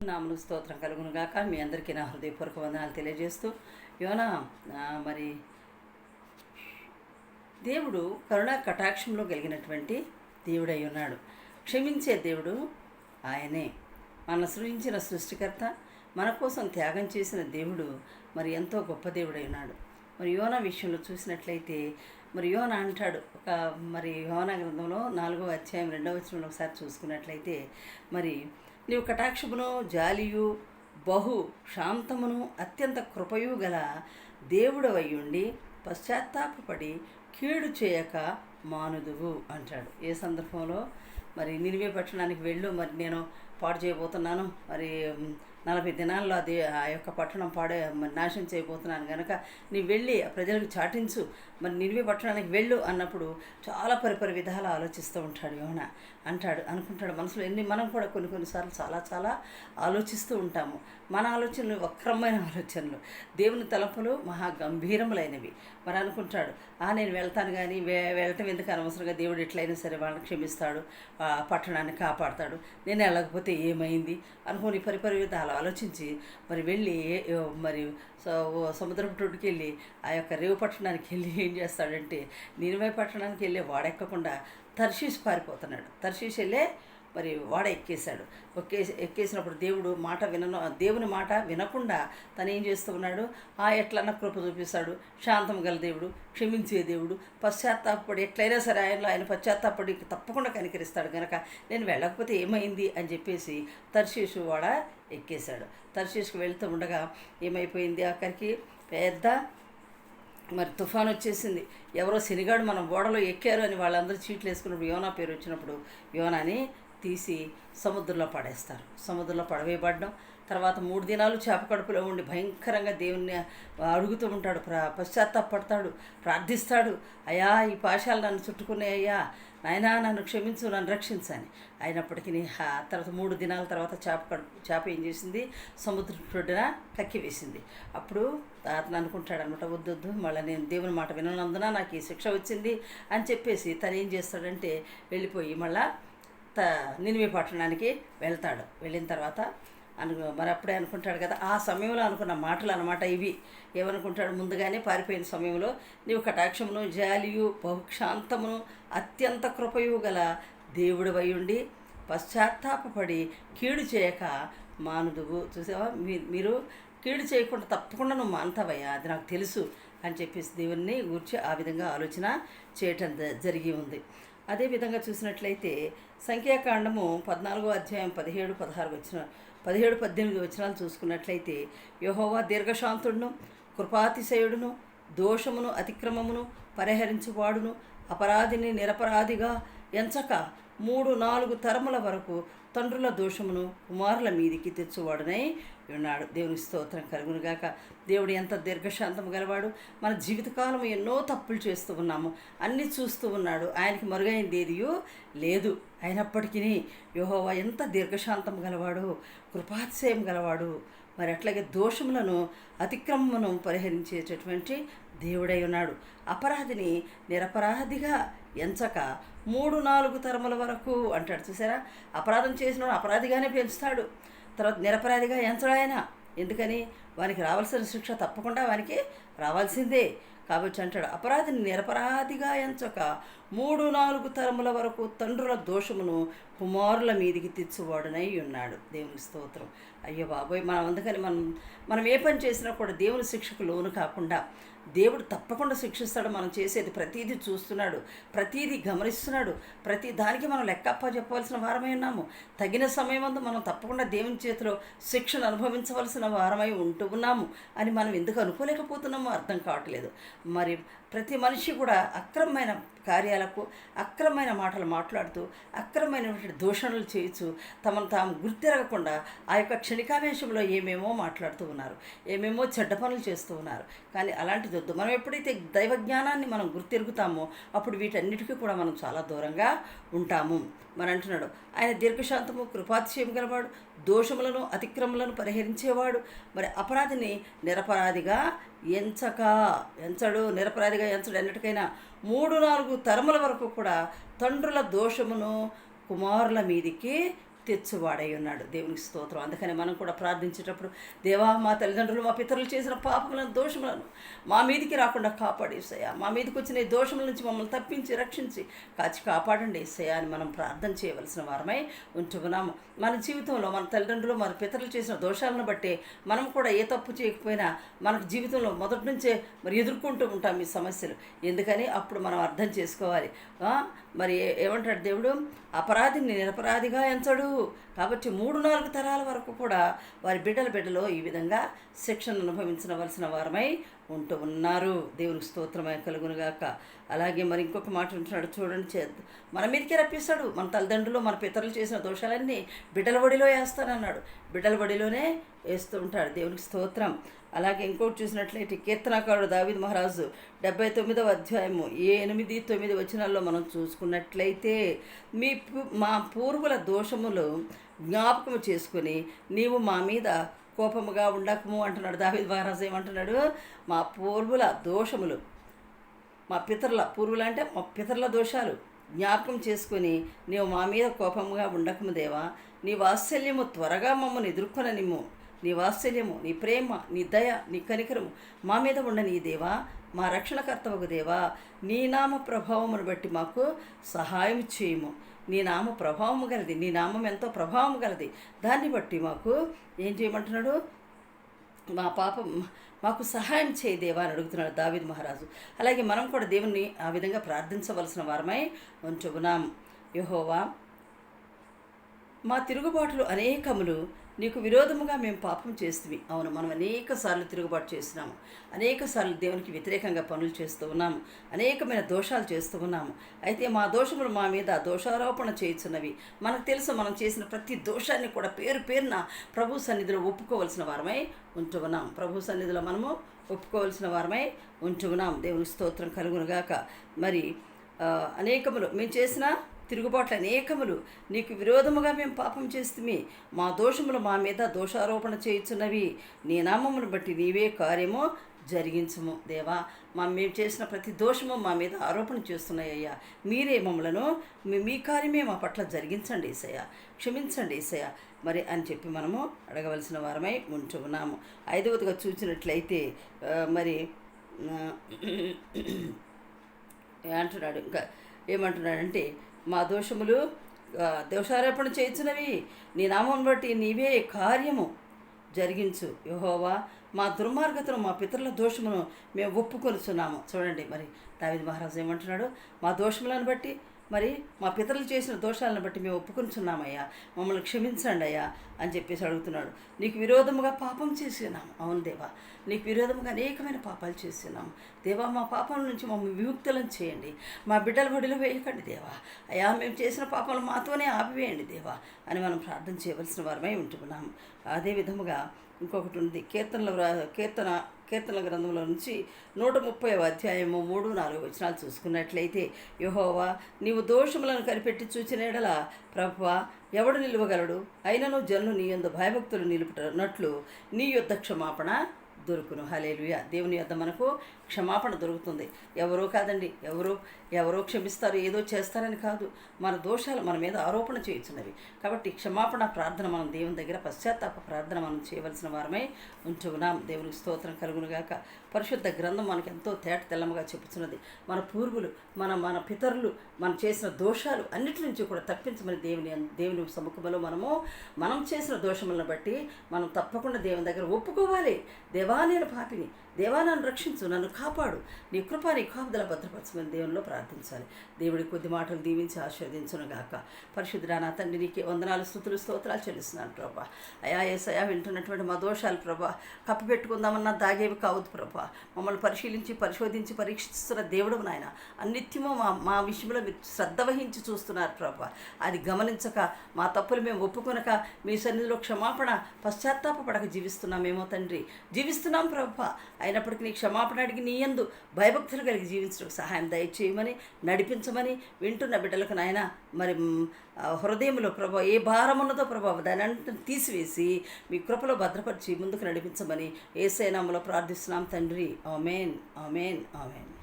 నామను స్తోత్రం కలుగును గాక మీ అందరికీ నా హృదయపూర్వక వందనాలు తెలియజేస్తూ యోనా మరి దేవుడు కరుణా కటాక్షంలో కలిగినటువంటి దేవుడై ఉన్నాడు. క్షమించే దేవుడు ఆయనే. మన సృజించిన సృష్టికర్త మన కోసం త్యాగం చేసిన దేవుడు మరి ఎంతో గొప్ప దేవుడై ఉన్నాడు. మరి యోన విషయంలో చూసినట్లయితే మరి యోన అంటాడు ఒక మరి యోన గ్రంథంలో నాలుగో అధ్యాయం రెండవ వచనంలో ఒకసారి చూసుకున్నట్లయితే మరి నీవు కటాక్షమును జాలియు బహు శాంతమును అత్యంత కృపయు గల దేవుడు అయ్యుండి కీడు చేయక మానుదువు అంటాడు. ఏ సందర్భంలో? మరి నినివే పట్టణానికి వెళ్ళు. మరి నేను పాడు చేయబోతున్నాను. మరి నలభై దినాల్లో అది ఆ యొక్క పట్టణం పాడే మరి నాశనం చేయబోతున్నాను. కనుక నీ వెళ్ళి ప్రజలకు చాటించు. మరి నిలివి పట్టణానికి వెళ్ళు అన్నప్పుడు చాలా పరిపరి విధాలు ఆలోచిస్తూ ఉంటాడు యోన అంటాడు అనుకుంటాడు మనసులో ఎన్ని మనం కూడా కొన్ని కొన్నిసార్లు చాలా చాలా ఆలోచిస్తూ ఉంటాము. మన ఆలోచనలు వక్రమైన ఆలోచనలు. దేవుని తలపులు మహా గంభీరములైనవి మరి అనుకుంటాడు ఆ నేను వెళ్తాను కానీ వె వెళ్ళటం ఎందుకు అనవసరంగా? దేవుడు ఎట్లయినా సరే వాళ్ళని క్షమిస్తాడు ఆ పట్టణాన్ని కాపాడతాడు. నేను వెళ్ళకపోతే ఏమైంది? అనుకోని పరిపరి విధాలు ఆలోచించి మరి వెళ్ళి ఏ- మరి సముద్రపు టొడ్డుకి వెళ్ళి ఆ యొక్క రేవు పట్టణానికి వెళ్ళి ఏం చేస్తాడంటే నినివే పట్టణానికి వెళ్ళి వాడెక్కకుండా తర్షీస్ పారిపోతున్నాడు. తర్షీస్ వెళ్ళే మరి వాడ ఎక్కేశాడు. ఒక్కేసి ఎక్కేసినప్పుడు దేవుడు మాట వినను దేవుని మాట వినకుండా తను ఏం చేస్తూ ఉన్నాడు? ఆ ఎట్లన్నా కృప చూపిస్తాడు. శాంతం గల దేవుడు క్షమించే దేవుడు పశ్చాత్తాపడి ఎట్లయినా సరే ఆయనలో ఆయన పశ్చాత్తాపడి తప్పకుండా కనికరిస్తాడు కనుక నేను వెళ్ళకపోతే ఏమైంది? అని చెప్పేసి తర్శీషు వాడ ఎక్కేశాడు. తర్శీషుకు వెళ్తూ ఉండగా ఏమైపోయింది అక్కడికి పెద్ద మరి తుఫాన్ వచ్చేసింది. ఎవరో శనిగాడు మనం ఓడలో ఎక్కారు అని వాళ్ళందరూ చీట్లు వేసుకున్నప్పుడు యోనా పేరు వచ్చినప్పుడు యోనాని తీసి సముద్రంలో పడేస్తారు. సముద్రంలో పడవేయబడడం తర్వాత మూడు దినాలు చేప కడుపులో ఉండి భయంకరంగా దేవుణ్ణి అడుగుతూ ఉంటాడు. ప్ర పశ్చాత్తాపడతాడు ప్రార్థిస్తాడు. అయ్యా ఈ పాశాలు నన్ను చుట్టుకునే అయ్యా. నాయనా నన్ను క్షమించు నన్ను రక్షించని అయినప్పటికీ తర్వాత మూడు దినాల తర్వాత చేప కడుపు చేప ఏం చేసింది? సముద్ర ప్రొడ్డున అప్పుడు అతను అనుకుంటాడు అనమాట వద్దొద్దు మళ్ళీ నేను దేవుని మాట విననందున నాకు ఈ శిక్ష వచ్చింది అని చెప్పేసి తను ఏం చేస్తాడంటే వెళ్ళిపోయి మళ్ళీ త నినివే పట్టణానికి వెళ్తాడు. వెళ్ళిన తర్వాత అను మరి అప్పుడే అనుకుంటాడు కదా ఆ సమయంలో అనుకున్న మాటలు అనమాట ఇవి. ఏమనుకుంటాడు? ముందుగానే పారిపోయిన సమయంలో నీవు కటాక్షమును జాలియు బహుక్షాంతమును అత్యంత కృపయు గల దేవుడు ఉండి పశ్చాత్తాపపడి కీడు చేయక మానుదువు. చూసావా? మీ మీరు కీడు చేయకుండా తప్పకుండా నువ్వు మానతావయ్యా అది నాకు తెలుసు అని చెప్పేసి దేవుణ్ణి గురించి ఆ విధంగా ఆలోచన చేయటం జ- జరిగి ఉంది. అదేవిధంగా చూసినట్లయితే సంఖ్యాకాండము పద్నాలుగో అధ్యాయం పదిహేడు పదహారు వచ్చిన పదిహేడు పద్దెనిమిది వచనాలు చూసుకున్నట్లయితే యహోవా దీర్ఘశాంతుడును కృపాతిశయుడును దోషమును అతిక్రమమును పరిహరించువాడును అపరాధిని నిరపరాధిగా ఎంచక మూడు నాలుగు తరముల వరకు తండ్రుల దోషమును కుమారుల మీదికి తెచ్చువాడునై. ఉన్నాడు దేవుని స్తోత్రం కలుగునుగాక దేవుడు ఎంత దీర్ఘశాంతము గలవాడు. మన జీవితకాలం ఎన్నో తప్పులు చేస్తూ ఉన్నాము. అన్నీ చూస్తూ ఉన్నాడు. ఆయనకి మరుగైంది ఏదియో లేదు. అయినప్పటికీ యెహోవా ఎంత దీర్ఘశాంతం గలవాడు. కృపాతిశయం గలవాడు. మరి అట్లాగే దోషములను అతిక్రమమును పరిహరించేటటువంటి దేవుడై ఉన్నాడు. అపరాధిని నిరపరాధిగా ఎంచక మూడు నాలుగు తరముల వరకు అంటాడు. చూసారా? అపరాధం చేసిన అపరాధిగానే పెంచుతాడు తర్వాత నిరపరాధిగా ఎంచడాయన. ఎందుకని? వానికి రావాల్సిన శిక్ష తప్పకుండా వానికి రావాల్సిందే. కాబట్టి అంటాడు అపరాధిని నిరపరాధిగా ఎంచక మూడు నాలుగు తరముల వరకు తండ్రుల దోషమును కుమారుల మీదికి తెచ్చువాడునై ఉన్నాడు. దేవుని స్తోత్రం. అయ్యో బాబోయ్ మనం అందుకని మనం మనం ఏ పని చేసినా కూడా దేవుని శిక్షకు లోను కాకుండా దేవుడు తప్పకుండా శిక్షిస్తాడు. మనం చేసేది ప్రతీది చూస్తున్నాడు ప్రతీది గమనిస్తున్నాడు ప్రతి దానికి మనం లెక్కప్ప చెప్పవలసిన వారమై ఉన్నాము. తగిన సమయమందు మనం తప్పకుండా దేవుని చేతిలో శిక్షను అనుభవించవలసిన వారమై ఉంటూ ఉన్నాము అని మనం ఎందుకు అనుకోలేకపోతున్నాం? అర్థం కావట్లేదు. మరి ప్రతి మనిషి కూడా అక్రమమైన కార్యాలకు అక్రమమైన మాటలు మాట్లాడుతూ అక్రమమైనటువంటి దూషణలు చేయొచ్చు తమను తాము గుర్తిరగకుండా ఆ యొక్క క్షణికావేశంలో ఏమేమో మాట్లాడుతూ ఉన్నారు ఏమేమో చెడ్డ పనులు చేస్తూ ఉన్నారు. కానీ అలాంటిది వద్దు. మనం ఎప్పుడైతే దైవ జ్ఞానాన్ని మనం గుర్తిరుగుతామో అప్పుడు వీటన్నిటికీ కూడా మనం చాలా దూరంగా ఉంటాము. మరి అంటున్నాడు ఆయన దీర్ఘశాంతము కృపాతిశయం గలవాడు దోషములను అతిక్రమలను పరిహరించేవాడు. మరి అపరాధిని నిరపరాధిగా ఎంచక ఎంచడు నిరపరాధిగా ఎంచడు ఎన్నటికైనా మూడు నాలుగు తరముల వరకు కూడా తండ్రుల దోషమును కుమారుల మీదికి తెచ్చువాడై ఉన్నాడు దేవునికి స్తోత్రం. అందుకని మనం కూడా ప్రార్థించేటప్పుడు దేవా మా తల్లిదండ్రులు మా పితరులు చేసిన పాపములను దోషములను మా మీదికి రాకుండా కాపాడేసయ్యా మా మీదకి వచ్చిన దోషముల నుంచి మమ్మల్ని తప్పించి రక్షించి కాచి కాపాడండి ఏసయ్యా అని మనం ప్రార్థన చేయవలసిన వారమై ఉంటున్నాము. మన జీవితంలో మన తల్లిదండ్రులు మన పితరులు చేసిన దోషాలను బట్టి మనం కూడా ఏ తప్పు చేయకపోయినా మనకు జీవితంలో మొదటి నుంచే మరి ఎదుర్కొంటూ ఉంటాం ఈ సమస్యలు. ఎందుకని? అప్పుడు మనం అర్థం చేసుకోవాలి. మరి ఏమంటాడు దేవుడు? అపరాధిని నిరపరాధిగా ఎంచడు. కాబట్టి మూడు నాలుగు తరాల వరకు కూడా వారి బిడ్డల బిడ్డలో ఈ విధంగా శిక్షను అనుభవించవలసిన వారమై ఉంటూ ఉన్నారు. దేవునికి స్తోత్రమై కలుగునుగాక అలాగే మరి ఇంకొక మాట ఉంటున్నాడు చూడండి చే మన మీదకి రప్పిస్తాడు. మన తల్లిదండ్రులు మన పితరులు చేసిన దోషాలన్నీ బిడ్డల ఒడిలో వేస్తానన్నాడు. బిడ్డల ఒడిలోనే వేస్తూ ఉంటాడు దేవునికి స్తోత్రం. అలాగే ఇంకోటి చూసినట్లయితే కీర్తనకారుడు దావిద్ మహారాజు డెబ్బై తొమ్మిదవ అధ్యాయము ఏ ఎనిమిది తొమ్మిది వచనాల్లో మనం చూసుకున్నట్లయితే మీ మా పూర్వుల దోషములు జ్ఞాపకం చేసుకుని నీవు మా మీద కోపముగా ఉండకము అంటున్నాడు దావిద్ మహారాజు. ఏమంటున్నాడు? మా పూర్వుల దోషములు మా పితరుల పూర్వులు అంటే మా పితరుల దోషాలు జ్ఞాపకం చేసుకుని నీవు మా మీద కోపముగా ఉండకము దేవా. నీ వాత్సల్యము త్వరగా మమ్మల్ని ఎదుర్కొననిమ్ము. నీ వాత్సల్యము నీ ప్రేమ నీ దయ నీ కనికరము మా మీద ఉండని దేవా మా రక్షణకర్తవకు దేవా. నీ నామ ప్రభావమును బట్టి మాకు సహాయం చేయము. నీ నామ ప్రభావము గలది నీ నామం ఎంతో ప్రభావం గలది. దాన్ని బట్టి మాకు ఏం చేయమంటున్నాడు? మా పాపం మాకు సహాయం చేయి దేవా అని అడుగుతున్నాడు దావిద్ మహారాజు. అలాగే మనం కూడా దేవుణ్ణి ఆ విధంగా ప్రార్థించవలసిన వారమై ఉంచుకున్నాం యహోవా మా తిరుగుబాటులు అనేకములు నీకు విరోధముగా మేము పాపం చేస్తుంది అవును మనం అనేక సార్లు తిరుగుబాటు చేస్తున్నాము. అనేక సార్లు దేవునికి వ్యతిరేకంగా పనులు చేస్తూ ఉన్నాము. అనేకమైన దోషాలు చేస్తూ ఉన్నాము. అయితే మా దోషములు మా మీద దోషారోపణ చేయుచున్నవి. మనకు తెలుసు మనం చేసిన ప్రతి దోషాన్ని కూడా పేరు పేరున ప్రభు సన్నిధిలో ఒప్పుకోవలసిన వారమై ఉంటూ ఉన్నాం. ప్రభు సన్నిధిలో మనము ఒప్పుకోవలసిన వారమై ఉంటూ ఉన్నాం. దేవుని స్తోత్రం కలుగునుగాక. మరి అనేకములు మేము చేసిన తిరుగుబాట్లు అనేకములు. నీకు విరోధముగా మేము పాపం చేస్తుమి. మా దోషములు మా మీద దోషారోపణ చేయుచున్నవి. నీ నామమును బట్టి నీవే కార్యము జరిగించము దేవా. మా మేము చేసిన ప్రతి దోషము మా మీద ఆరోపణ చేస్తున్నాయ్యా మీరే మమ్మలను మీ కార్యమే మా పట్ల జరిగించండి ఈసయ్య క్షమించండి ఈసయ్య మరి అని చెప్పి మనము అడగవలసిన వారమై ఉంటూ ఉన్నాము ఐదవదిగా చూసినట్లయితే మరి అంటున్నాడు. ఇంకా ఏమంటున్నాడంటే మా దోషములు దోషారోపణ చేయించినవి నీ నామం బట్టి నీవే కార్యము జరిగించు యహోవా. మా దుర్మార్గతను మా పితరుల దోషమును మేము ఒప్పుకొలుచున్నాము చూడండి మరి దావిద్ మహారాజు ఏమంటున్నాడు? మా దోషములను బట్టి మరి మా పితరులు చేసిన దోషాలను బట్టి మేము ఒప్పుకొనిచున్నామయ్యా మమ్మల్ని క్షమించండి అయ్యా అని చెప్పేసి అడుగుతున్నాడు. నీకు విరోధముగా పాపం చేసినాము అవును దేవా. నీకు విరోధముగా అనేకమైన పాపాలు చేసినాము దేవా మా పాపం నుంచి మమ్మల్ని విముక్తులను చేయండి. మా బిడ్డల బడిలో వేయకండి దేవా. అయ్యా మేము చేసిన పాపాలు మాతోనే ఆపివేయండి దేవా అని మనం ప్రార్థన చేయవలసిన వారమై ఉంటున్నాము అదే విధముగా ఇంకొకటి ఉంది. కీర్తనల కీర్తన కీర్తన కీర్తనల గ్రంథంలో నుంచి నూట ముప్పై అధ్యాయము మూడు నాలుగు వచనాలు చూసుకున్నట్లయితే యహోవా నీవు దోషములను కనిపెట్టి చూచిన ఎడల ప్రభువా ఎవడు నిలువగలడు? అయినను జనులు నీ యందు భయభక్తులు నిలుపుటనట్లు నీ యుద్ధ క్షమాపణ దొరుకును. హలేలుయ దేవుని యొద్ద మనకు క్షమాపణ దొరుకుతుంది. ఎవరో కాదండి ఎవరో ఎవరో క్షమిస్తారు ఏదో చేస్తారని కాదు. మన దోషాలు మన మీద ఆరోపణ చేయుచున్నవి. కాబట్టి క్షమాపణ ప్రార్థన మనం దేవుని దగ్గర పశ్చాత్తాప ప్రార్థన మనం చేయవలసిన వారమై ఉంచుకున్నాం దేవునికి స్తోత్రం కలుగునుగాక. పరిశుద్ధ గ్రంథం మనకు ఎంతో తేట తెల్లముగా చెప్పుచున్నది మన పూర్వులు మన మన పితరులు మనం చేసిన దోషాలు అన్నిటి నుంచి కూడా తప్పించమని దేవుని దేవుని సముఖంలో మనము మనం చేసిన దోషములను బట్టి మనం తప్పకుండా దేవుని దగ్గర ఒప్పుకోవాలి. దేవా నేను పాపిని. దేవా నన్ను రక్షించు నన్ను కాపాడు. నీ కృప నీ కాపుదల భద్రపరచమని దేవునిలో ప్రార్థించాలి. దేవుడి కొద్ది మాటలు దీవించి ఆశీర్వదించును గాక పరిశుద్ధుడా నా తండ్రి నీకే వందనాలు స్థుతులు స్తోత్రాలు చెల్లిస్తున్నాను ప్రభా. అయా ఏసయా వింటున్నటువంటి మా దోషాలు ప్రభా కప్పి పెట్టుకుందామన్నా దాగేవి కావద్దు ప్రభా. మమ్మల్ని పరిశీలించి పరిశోధించి పరీక్షిస్తున్న దేవుడు నాయన. అన్నిత్యము మా మా విషయంలో మీరు శ్రద్ధ వహించి చూస్తున్నారు ప్రభా. అది గమనించక మా తప్పులు మేము ఒప్పుకొనక మీ సన్నిధిలో క్షమాపణ పశ్చాత్తాపడక జీవిస్తున్నామేమో తండ్రి. జీవిస్తున్నాం ప్రభా. అయినప్పటికీ నీ క్షమాపణ అడిగి నీ యందు భయభక్తులు కలిగి జీవించడం సహాయం దయచేయమని నడిపించమని వింటున్న బిడ్డలకు నాయన మరి హృదయంలో ప్రభా ఏ భారం ఉన్నదో ప్రభావ దాని అంతా తీసివేసి మీ కృపలో భద్రపరిచి ముందుకు నడిపించమని ఏసైనామలో ప్రార్థిస్తున్నాం తండ్రి. Amen amen amen.